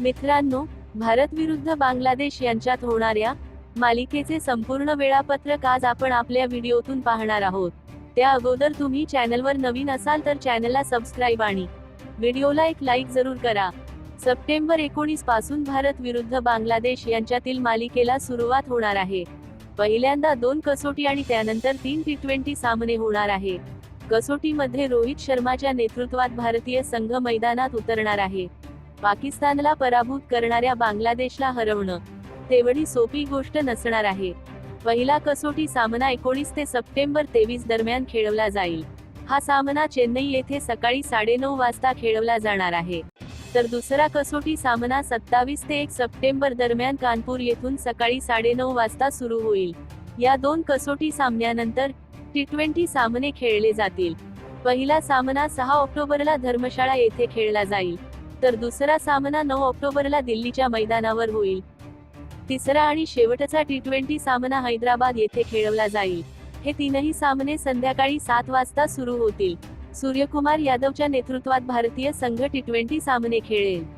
मित्रांनो भारत विरुद्ध बांगलादेश यांच्यात होणाऱ्या मालिकेचे संपूर्ण वेळापत्रक आज आपण आपल्या व्हिडिओतून पाहणार आहोत. त्या अगोदर तुम्ही चॅनलवर नवीन असाल तर चॅनलला सबस्क्राईब आणि व्हिडिओला एक लाईक जरूर करा. सप्टेंबर एकोणीसपासून भारत विरुद्ध बांगलादेश यांच्यातील मालिकेला सुरुवात होणार आहे. पहिल्यांदा दोन कसोटी आणि त्यानंतर तीन टी ट्वेंटी सामने होणार आहे. कसोटीमध्ये रोहित शर्माच्या नेतृत्वात भारतीय संघ मैदानात उतरणार आहे. पाकिस्तानला पराभूत करणाऱ्या बांगलादेशला हरवणं. तेवढी सोपी गोष्ट नसणार आहे. पहिला कसोटी सामना एकोणीस ते सप्टेंबर तेवीस दरम्यान खेळवला जाईल. हा सामना चेन्नई येथे सकाळी साडेनऊ वाजता खेळवला जाणार आहे. तर दुसरा कसोटी सामना सत्तावीस ते एक सप्टेंबर दरम्यान कानपूर येथून सकाळी साडेनऊ वाजता सुरू होईल. या दोन कसोटी सामन्यानंतर टी ट्वेंटी सामने खेळले जातील. पहिला सामना सहा ऑक्टोबरला धर्मशाळा येथे खेळला जाईल. तर दुसरा सामना नऊ ऑक्टोबरला दिल्लीच्या मैदानावर होईल. तिसरा आणि शेवटचा टी ट्वेंटी सामना हैदराबाद येथे खेळवला जाईल. हे तीनही सामने संध्याकाळी सात वाजता सुरू होतील. सूर्यकुमार यादवच्या नेतृत्वात भारतीय संघ टी ट्वेंटी सामने खेळेल.